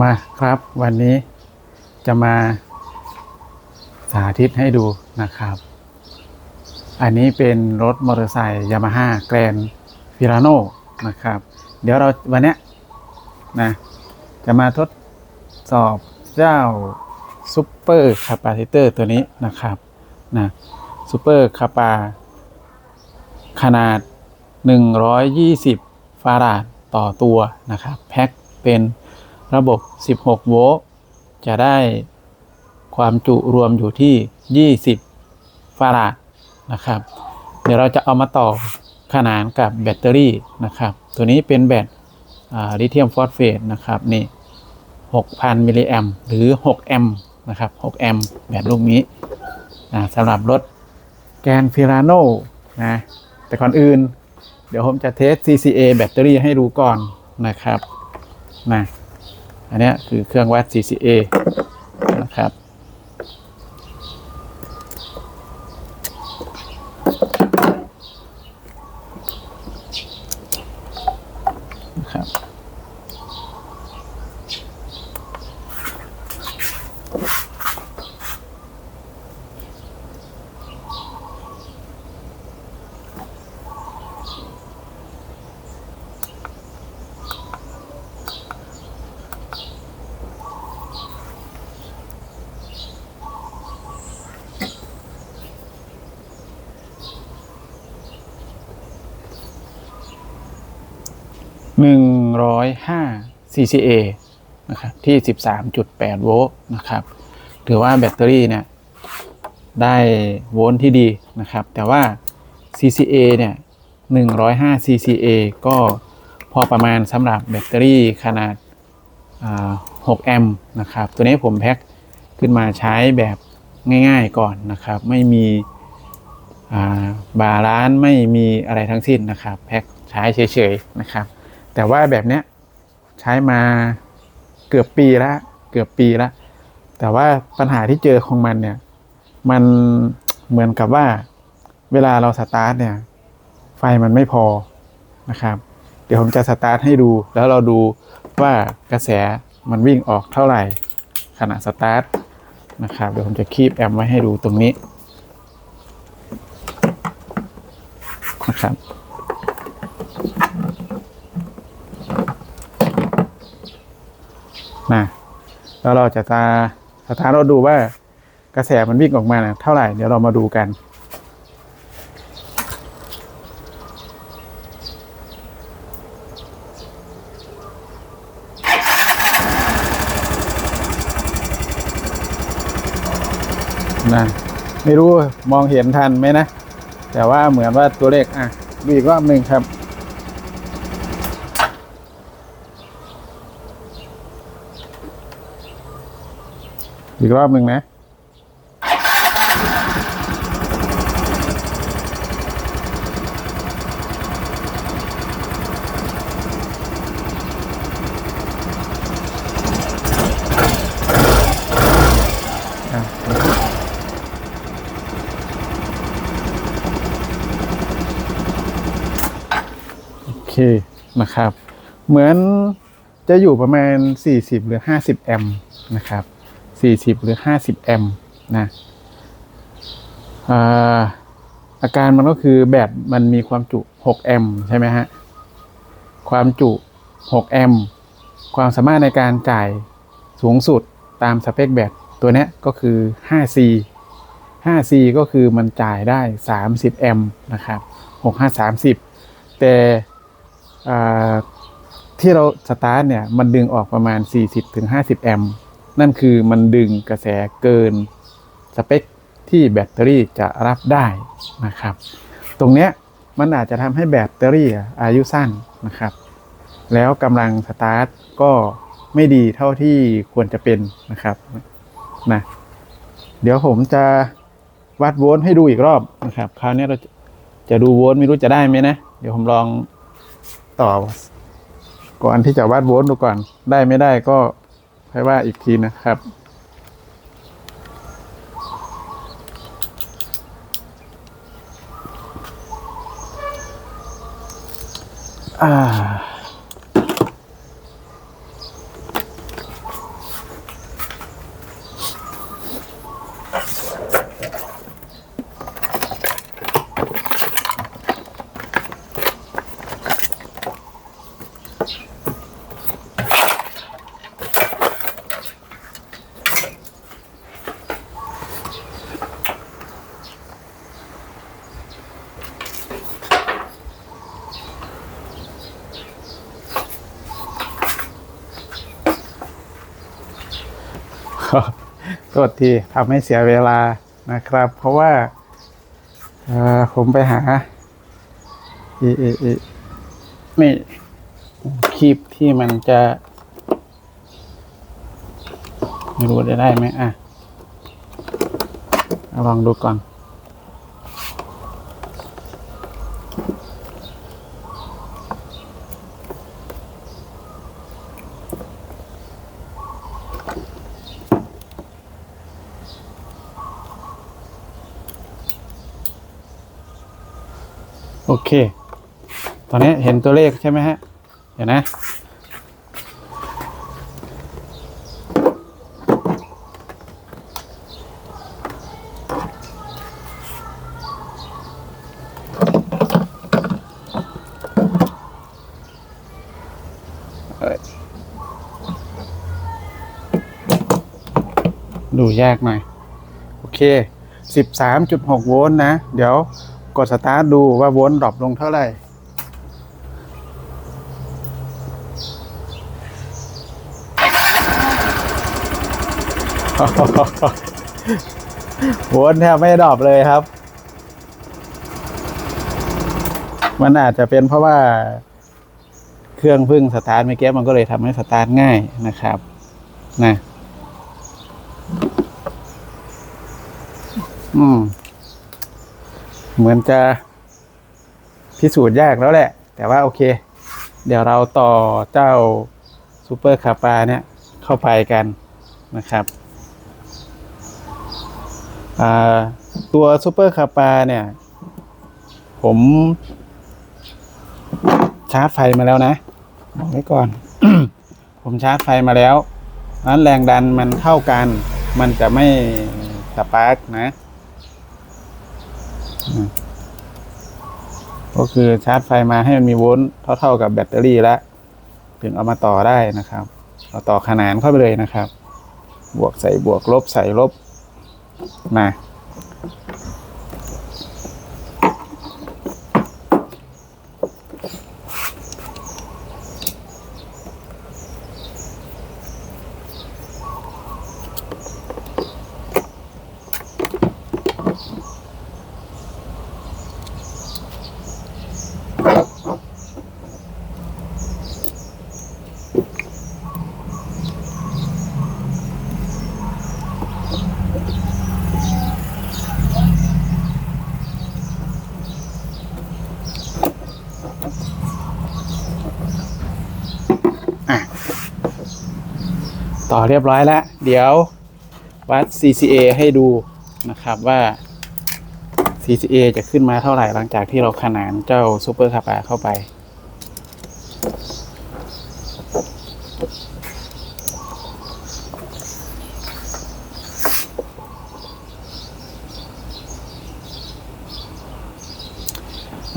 มาครับวันนี้จะมาสาธิตให้ดูนะครับ อันนี้เป็นรถมอเตอร์ไซค์ยามาฮ่าแกรนฟิราโนนะครับ เดี๋ยวเราวันนี้นะจะมาทดสอบเจ้าซูเปอร์คาปาซิเตอร์ตัวนี้นะครับนะซูเปอร์คาปา ขนาด 120 ฟาราดต่อตัวนะครับ แพ็คเป็น ระบบ 16 โวลต์ จะได้ความจุรวมอยู่ที่ 20 ฟาราดนะครับ เดี๋ยวเราจะเอามาต่อขนานกับแบตเตอรี่นะครับ ตัวนี้เป็นแบตลิเธียมฟอสเฟตนะครับนี่ 6,000 มิลลิแอมหรือ 6 แอมนะครับ 6 แอมแบบลูกนี้สำหรับรถแกนฟิราโนนะแต่ก่อนอื่น เดี๋ยวผมจะเทส CCA แบตเตอรี่ให้ดูก่อนนะครับนะ อันนี้คือเครื่องวัด CCA 105 CCA นะครับที่ 13.8 โวลต์นะครับ ถือว่าแบตเตอรี่เนี่ยได้โวลต์ที่ดีนะครับ แต่ว่า CCA เนี่ย105 CCA ก็พอประมาณสำหรับแบตเตอรี่ขนาดา6แอมป์นะครับ ตัวนี้ผมแพ็คขึ้นมาใช้แบบง่ายๆก่อนนะครับ ไม่มีาบาลานซ์ไม่มีอะไรทั้งสิ้นนะครับ แพ็คใช้เฉยๆนะครับ แต่ว่าแบบเนี้ยใช้มาเกือบปีละเกือบปีละแต่ว่าปัญหาที่เจอของมันเนี่ย มันเหมือนกับว่าเวลาเราสตาร์ทเนี่ย ไฟมันไม่พอนะครับ เดี๋ยวผมจะสตาร์ทให้ดู แล้วเราดูว่ากระแสมันวิ่งออกเท่าไหร่ขณะสตาร์ทนะครับ เดี๋ยวผมจะคีบแอมไว้ให้ดูตรงนี้นะครับ นะแล้วเราจะตาสตาร์เราดูว่ากระแสมันวิ่งออกมานะเท่าไหร่เดี๋ยวเรามาดูกันนะไม่รู้มองเห็นทันไหมนะ แต่ว่าเหมือนว่าตัวเลขอะดูอีกรอบหนึ่งครับ อีกรอบหนึ่งนะ โอเคนะครับ เหมือนจะอยู่ประมาณ 40 หรือ 50 แอมป์นะครับ 40 หรือ 50 แอมป์นะอ่าอาการมันก็คือแบตมันมีความจุ 6 แอมป์ใช่ไหมฮะ ความจุ 6 แอมป์ความสามารถในการจ่ายสูงสุดตามสเปคแบตตัวนี้ก็คือ 5C 5C ก็คือมันจ่ายได้ 30 แอมป์นะครับ 65 30 แต่อ่าที่เราสตาร์ทเนี่ย มันดึงออกประมาณ 40-50 แอมป์ นั่นคือมันดึงกระแสเกินสเปคที่แบตเตอรี่จะรับได้นะครับ ตรงเนี้ยมันอาจจะทำให้แบตเตอรี่อายุสั้นนะครับ แล้วกำลังสตาร์ทก็ไม่ดีเท่าที่ควรจะเป็นนะครับนะเดี๋ยวผมจะวัดโวลต์ให้ดูอีกรอบนะครับ คราวนี้เราจะจะดูโวลต์ไม่รู้จะได้ไหมนะ เดี๋ยวผมลองต่อก่อนที่จะวัดโวลต์ดูก่อน ได้ไม่ได้ก็ ค่อยว่าอีกทีนะครับ อ่า โทษทีทำให้เสียเวลานะครับ เพราะว่าผมไปหาอีอีอีนี่คลิปที่มันจะ ไม่รู้จะได้ไหมอะลองดูก่อน โอเค ตอนนี้เห็นตัวเลขใช่ไหมฮะ เดี๋ยวนะ ดูยากหน่อย โอเค 13.6 โวลต์นะ เดี๋ยว กดสตาร์ทดูว่าโวลต์ดรอปลงเท่าไหร่ โวลต์แทบไม่ดรอปเลยครับ มันอาจจะเป็นเพราะว่าเครื่องพึ่งสตาร์ทเมื่อกี้มันก็เลยทำให้สตาร์ทง่ายนะครับ นะ อืม เหมือนจะพิสูจน์ยากแล้วแหละ แต่ว่าโอเค เดี๋ยวเราต่อเจ้าซูเปอร์คาปาเนี่ยเข้าไปกันนะครับตัวซูเปอร์คาปาเนี่ย ผมชาร์จไฟมาแล้วนะบอกไว้ก่อน ผมชาร์จไฟมาแล้วนั้นแรงดันมันเท่ากัน มันจะไม่สปาร์กนะ ก็คือชาร์จไฟมาให้มันมีโวลต์เท่า ๆกับแบตเตอรี่แล้วถึงเอามาต่อได้นะครับเอาต่อขนานเข้าไปเลยนะครับ บวกใส่บวกลบใส่ลบนะ ต่อเรียบร้อยแล้ว เดี๋ยววัด CCA ให้ดูนะครับว่า CCA จะขึ้นมาเท่าไหร่หลังจากที่เราขนานเจ้าซูเปอร์คาปาเข้าไป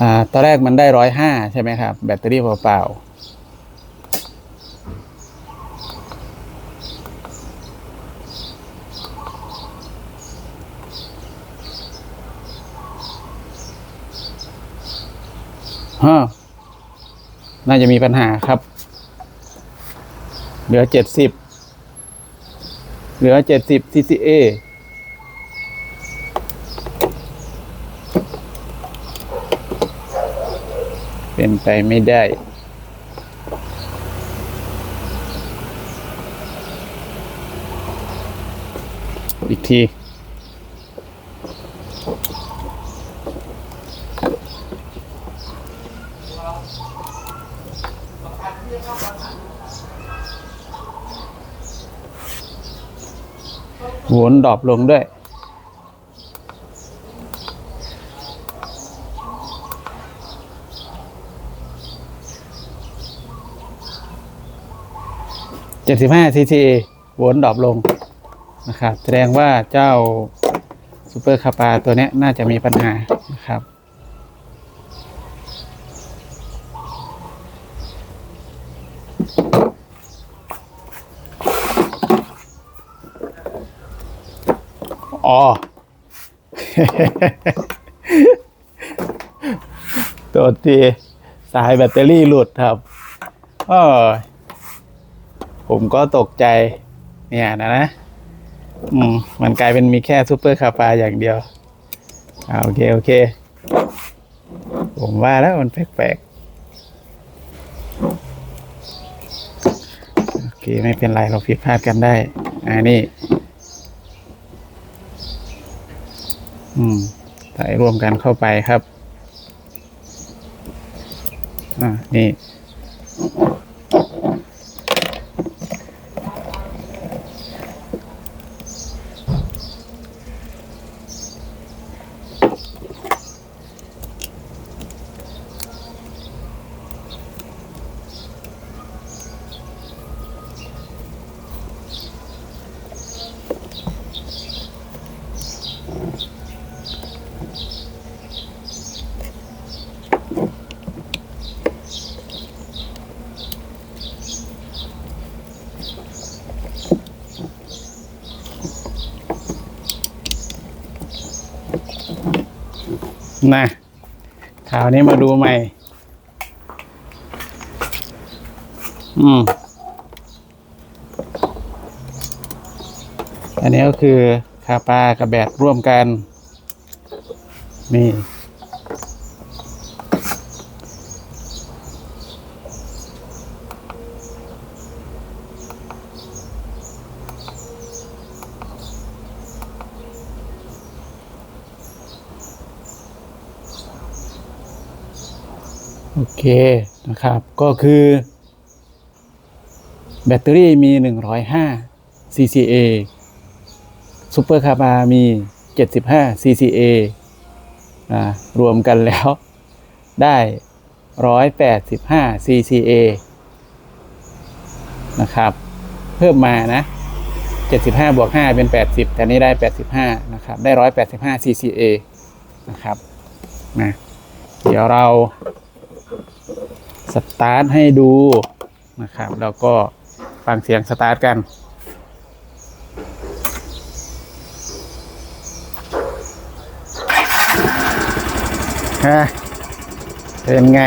อ่าตอนแรกมันได้ร้อยห้าใช่ไหมครับ แบตเตอรี่เปล่าๆฮะน่าจะมีปัญหาครับ เหลือเจ็ดสิบ เหลือเจ็ดสิบ CCA เป็นไปไม่ได้ อีกทีโหนดอปลงด้วย เจ็ดสิบห้า CCA โหนดรอปลงนะครับ แสดงว่าเจ้าซูเปอร์คาปาตัวนี้น่าจะมีปัญหานะครับ อ๋อ ตัวทีสายแบตเตอรี่หลุดครับเออ ผมก็ตกใจเนี่ยนะนะอืมมันกลายเป็นมีแค่ซูเปอร์คาปาอย่างเดียวอ่าโอเค โอเค ผมว่าแล้วมันแปลกๆ โอเค ไม่เป็นไร เราผิดพลาดกันได้ อ่านี่ อืมใส่รวมกันเข้าไปครับ อ่านี่ นะคราวนี้มาดูใหม่ อืม อันนี้ก็คือคาปากับแบดร่วมกัน นี่ โอเคนะครับก็คือ แบตเตอรี่มี 105 CCA ซูเปอร์คาร์บามี 75 CCA อ่ารวมกันแล้วได้ 185 CCA นะครับ เพิ่มมานะ 75 บวก 5 เป็น 80 แต่นี่ได้ 85 นะครับ ได้ 185 CCA นะครับนะเดี๋ยวเรา สตาร์ทให้ดูนะครับ แล้วก็ฟังเสียงสตาร์ทกันฮะเป็นไง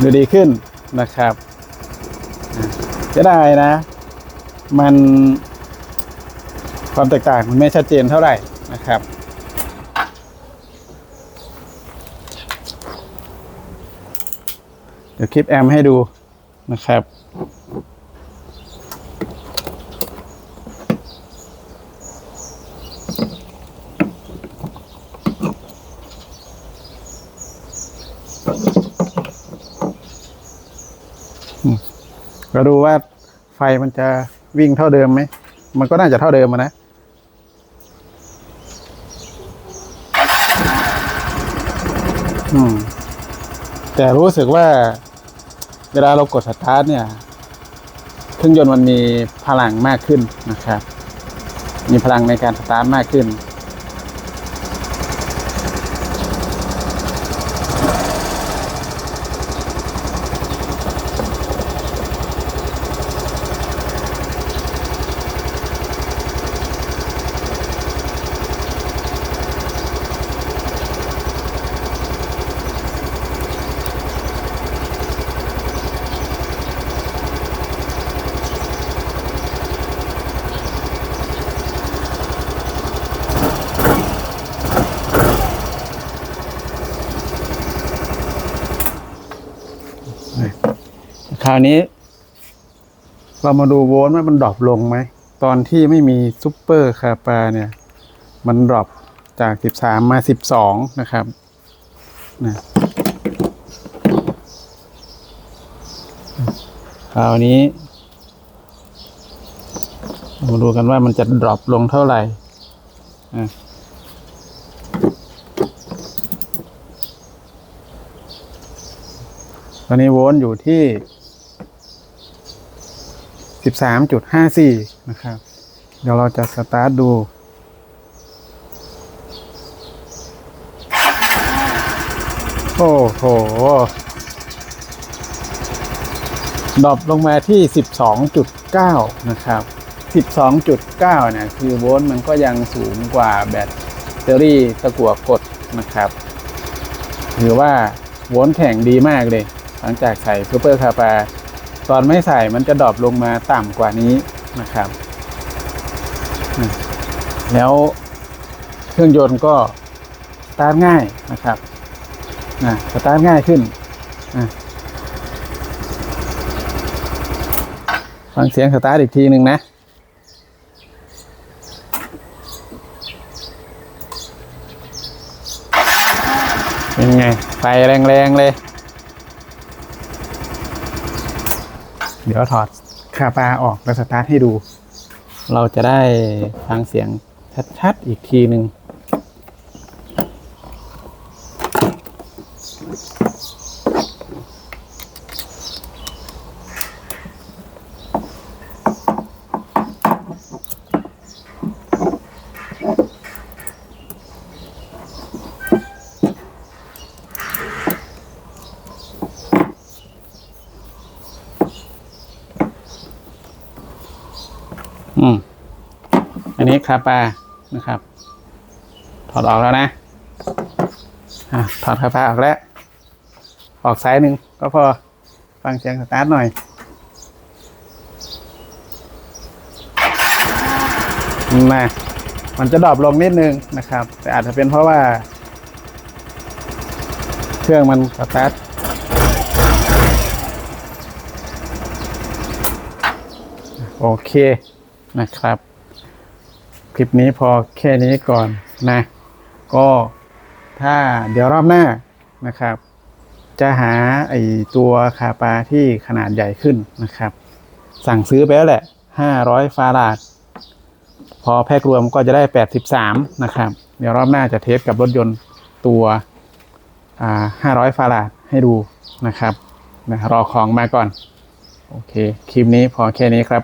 ดูดีขึ้นนะครับ จะได้นะ มันความแตกต่างมันไม่ชัดเจนเท่าไหร่นะครับ เดี๋ยวคลิปแอมให้ดูนะครับ ก็ดูว่าไฟมันจะวิ่งเท่าเดิมไหม มันก็น่าจะเท่าเดิมนะอืมแต่รู้สึกว่า เวลาเรากดสตาร์ทเนี่ยเครื่องยนต์มันมีพลังมากขึ้นนะครับ มีพลังในการสตาร์ทมากขึ้น คราวนี้ เรามาดูโวลต์ว่ามันดรอปลงไหม ตอนที่ไม่มีซูเปอร์คาปาเนี่ย มันดรอปจาก 13 มา 12 นะครับนะคราวนี้ มาดูกันว่ามันจะดรอปลงเท่าไหร่อะตอนนี้โวลต์อยู่ที่ 13.54 นะครับ เดี๋ยวเราจะสตาร์ทดู โอ้โห ดรอปลงมาที่ 12.9 นะครับ 12.9 เนี่ย คือโวลต์มันก็ยังสูงกว่าแบตเตอรี่ตะกั่วกดนะครับ ถือว่าโวลต์แข็งดีมากเลย หลังจากใส่ซูเปอร์คาปา ตอนไม่ใส่มันจะดรอปลงมาต่ำกว่านี้นะครับ แล้วเครื่องยนต์ก็สตาร์ทง่ายนะครับนะสตาร์ทง่ายขึ้นนะฟังเสียงสตาร์ทอีกทีหนึ่งนะ เป็นไง ไฟแรง ๆ เลย เดี๋ยวถอดคาปาออกแล้วสตาร์ทให้ดู เราจะได้ฟังเสียงชัดๆอีกทีหนึ่ง นี้คาปานะครับ ถอดออกแล้วนะอะถอดคาปาออกแล้ว ออกซ้ายหนึ่งก็พอฟังเสียงสตาร์ทหน่อยมามันจะดรอปลงนิดนึงนะครับ แต่อาจจะเป็นเพราะว่า เครื่องมันสตาร์ทโอเคนะครับ คลิปนี้พอแค่นี้ก่อนนะ ก็ถ้าเดี๋ยวรอบหน้านะครับ จะหาไอตัวคาปาที่ขนาดใหญ่ขึ้นนะครับ สั่งซื้อไปแล้วแหละ 500 ฟาราด พอแพ็กรวมก็จะได้ 83 นะครับ เดี๋ยวรอบหน้าจะเทสกับรถยนต์ตัวอ่า500 ฟาราดให้ดูนะครับนะรอของมาก่อน โอเค คลิปนี้พอแค่นี้ครับ